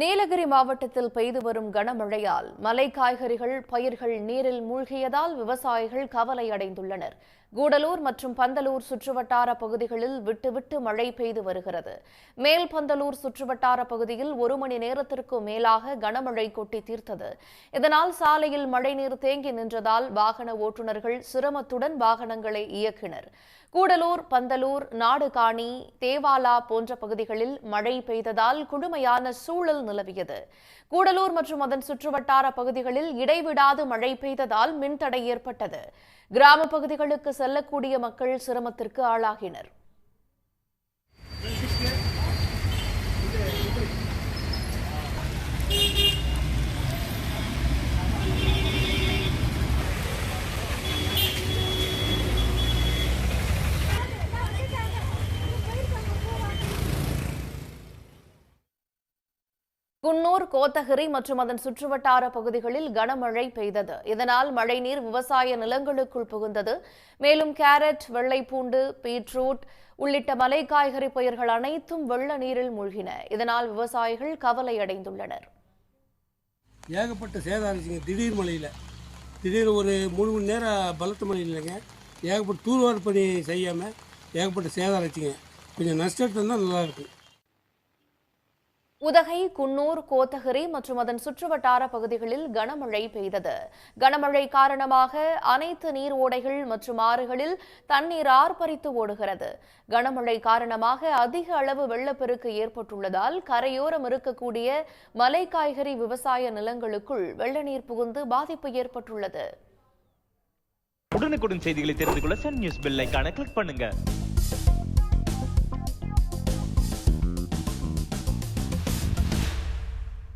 நீலகிரி மாவட்டத்தில் பெய்து வரும் கனமழையால் மலை காய்கறிகள் பயிர்கள் நீரில் மூழ்கியதால் விவசாயிகள் கவலை அடைந்துள்ளனர் கூடலூர் மற்றும் பந்தலூர் சுற்றுவட்டார பகுதிகளில் விட்டுவிட்டு மழை பெய்து வருகிறது. மேல் பந்தலூர் சுற்றுவட்டார பகுதியில் ஒரு மணி நேரத்திற்கு மேலாக கனமழை கொட்டி தீர்த்தது. இதனால் சாலையில் மழைநீர் தேங்கி நின்றதால் வாகன ஓட்டுநர்கள் சிரமத்துடன் வாகனங்களை இயக்கினர். கூடலூர் பந்தலூர் நாடுகாணி தேவாலா போன்ற பகுதிகளில் மழை பெய்ததால் குழுமையான சூழல் நிலவியது. கூடலூர் மற்றும் அதன் சுற்றுவட்டார பகுதிகளில் இடைவிடாது மழை பெய்ததால் மின்தடை ஏற்பட்டது. கிராம பகுதிகளுக்கு செல்லக்கூடிய மக்கள் சிரமத்திற்கு ஆளாகினர். குன்னூர் கோத்தகிரி மற்றும் அதன் சுற்றுவட்டார பகுதிகளில் கனமழை பெய்தது. இதனால் மழைநீர் விவசாய நிலங்களுக்குள் புகுந்தது. மேலும் கேரட் வெள்ளைப்பூண்டு பீட்ரூட் உள்ளிட்ட மலை காய்கறி பயிர்கள் அனைத்தும் வெள்ள நீரில் மூழ்கின. இதனால் விவசாயிகள் கவலை அடைந்துள்ளனர் ஏகப்பட்ட சேதம் திடீர் மழையில். திடீர் ஒரு மூணு மணி நேரம் பலத்த மழை இல்லைங்க. ஏகப்பட்ட தூர்வார் பணி செய்யாமல் ஏகப்பட்ட சேதம் கொஞ்சம் நஷ்டத்தை தான் நல்லாயிருக்கும் உதகை குன்னூர் கோத்தகிரி மற்றும் அதன் சுற்றுவட்டார பகுதிகளில் கனமழை பெய்தது. கனமழை காரணமாக அனைத்து நீர் ஓடைகள் மற்றும் ஆறுகளில் தண்ணீர் ஆர்ப்பரித்து ஓடுகிறது. கனமழை காரணமாக அதிக அளவு வெள்ளப்பெருக்கு ஏற்பட்டுள்ளதால் கரையோரம் இருக்கக்கூடிய மலை காய்கறி விவசாய நிலங்களுக்குள் வெள்ள நீர் புகுந்து பாதிப்பு ஏற்பட்டுள்ளது. உடனுக்குடன் செய்திகளை தெரிந்து கொள்ள சன் நியூஸ் பெல் கிளிக் பண்ணுங்க.